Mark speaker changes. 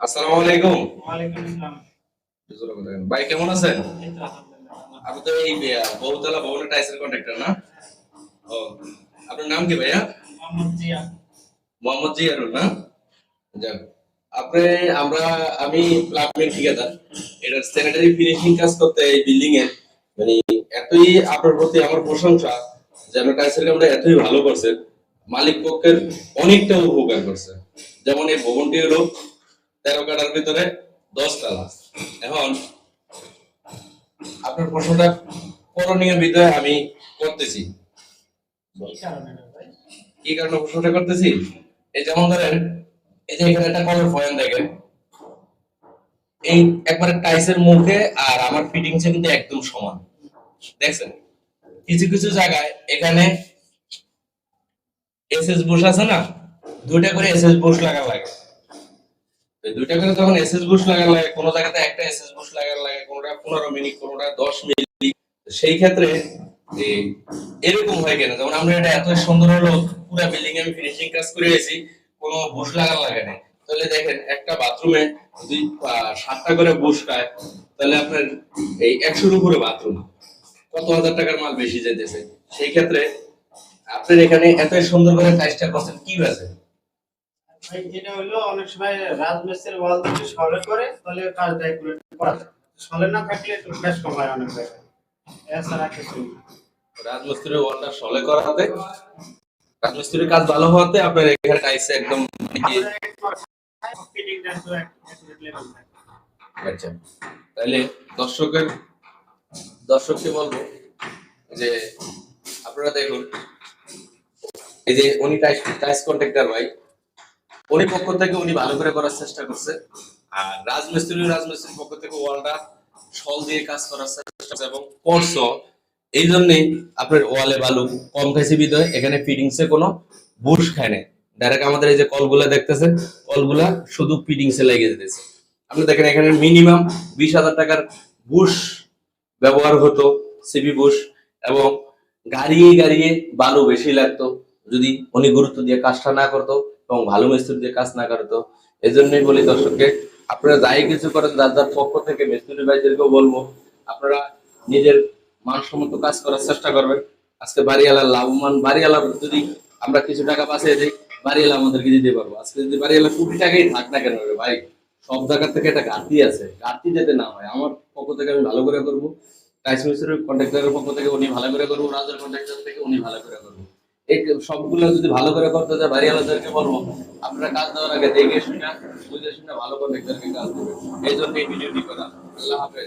Speaker 1: আসসালামু আলাইকুম। ভাই কেমন আছেন?
Speaker 2: এই তো আলহামদুলিল্লাহ।
Speaker 1: আপনি তো এই বহুতলা ভবনের টাইসের কন্ট্রাক্টর না? ও আপনার নাম কি ভাইয়া?
Speaker 2: মোহাম্মদ
Speaker 1: জিয়ারুল না? যাক আপনি আমরা আমি প্লাম্বিং ঠিকাদার। এটার স্যানিটারি ফিনিশিং কাজ করতে এই বিল্ডিং এর মানে এতই আপনার প্রতি আমার প্রশংসা যে আমরা টাইসের কামটা এতই ভালো করছেন মালিক পক্ষের অনেকটা উপকার করছে। যেমন এই ভবনটি হলো তেরো কাটার ভিতরে দশ কালা এখন আপনার প্রশ্নটা করণীয় বিধয় আমি করতেছি। কি কারণে প্রশ্নটা করতেছি? এই যেমন ধরেন এই যে এখানে একটা কলার পয়েন্ট দেখেন। এই একবারে টাইসের মুখে আর আমার ফিটিংস কিন্তু একদম সমান। দেখছেন? কিছু কিছু জায়গায় এখানে এসএস বুশ আছে না? দুইটা করে এসএস বুশ লাগা লাগে দুইটা করে যখন এসএস বুশ লাগা লাগে, কোনো জায়গাতে একটা এসএস বুশ লাগা লাগে, কোনোটা পনেরো মিনিট, কোনোটা দশ মিনিট। সেই ক্ষেত্রে এরকম হয় কেন? যেমন আমরা এটা এত সুন্দর হলো, পুরো বিল্ডিং আমি ফিনিশিং কাজ করে এসেছি কোনো বুশ লাগানো লাগে না তাহলে দেখেন, একটা বাথরুমে যদি সাতটা করে বুশ খায় তাহলে আপনার এই একশোর উপরে বাথরুম কত হাজার টাকার মাল বেশি যেতেছে সেই ক্ষেত্রে আপনার এখানে এত সুন্দর করে টাইসটা করছেন, কি আছে
Speaker 2: এটা হলো অনেক সময় রাজমিস্ত্রির ওয়াল যদি সলে করে তাহলে কাজটা একটু করা যায় সলে না থাকলে একটু বেশ কম হয় অনেক জায়গায় এছাড়া কিছু।
Speaker 1: রাজমিস্ত্রির ওয়ালটা সলে করাতে রাজমিস্ত্রির কাজ ভালো হওয়াতে আপনার এখানে টাইসে একদম। আচ্ছা তাহলে দর্শকের দর্শককে বলব যে আপনারা দেখুন এই যে উনি টাইস টাইস কন্ট্রাক্টর ভাই উনি পক্ষ থেকে উনি ভালো করে করার চেষ্টা করছে। আর রাজমিস্ত্রি, রাজমিস্ত্রির পক্ষ থেকে ওয়ালটা সল দিয়ে কাজ করার চেষ্টা করছে এবং করছ এই জন্যই আপনার ওয়ালে বালু, কম খাইছে বিদয়, এখানে ফিটিংসে কোনো বুশ খায় না ডাইরেক্ট আমাদের এই যে কলগুলা দেখতেছেন, কলগুলা শুধু ফিটিংসে লেগে যেতেছে আপনি দেখেন এখানে মিনিমাম বিশ হাজার টাকার বুশ ব্যবহার হতো সিবি বুশ, এবং গাড়িয়ে গাড়িয়ে বালু বেশি লাগতো। যদি উনি গুরুত্ব দিয়ে কাজটা না করতো এবং ভালো মিস্ত্রি দিয়ে কাজ না করতো এই জন্যই বলি দর্শককে, আপনারা যাই কিছু করেন যার যার পক্ষ থেকে মিস্ত্রি ভাইদেরকেও বলব, আপনারা নিজের মানসম্মত কাজ করার চেষ্টা করবেন। আজকে বাড়িওয়ালার লাভবান, বাড়িওয়ালার যদি আমরা কিছু টাকা বাঁচিয়ে দিই, বাড়িওয়ালা আমাদেরকে দিতে পারব। আজকে যদি বাড়িওয়ালা কোটি টাকাই থাক না কেন ভাই, সব জায়গা থেকে একটা ঘাটতি আছে। ঘাটতি যাতে না হয়, আমার পক্ষ থেকে আমি ভালো করে করব। টাইস মিস্ত্রির কন্ট্রাক্টরের পক্ষ থেকে উনি ভালো করে করব, রাজার কন্ট্রাক্টর থেকে উনি ভালো করে করব। এই সবগুলো যদি ভালো করে করতে যায় বাড়িওয়ালাদেরকে বলব, আপনারা কাজ দেওয়ার আগে দেখে শুনে, বুঝে শুনে ভালো কন্ট্রাক্টরকে কাজ দেবেন। এই জন্য এই ভিডিওটি করা। আল্লাহ হাফেজ।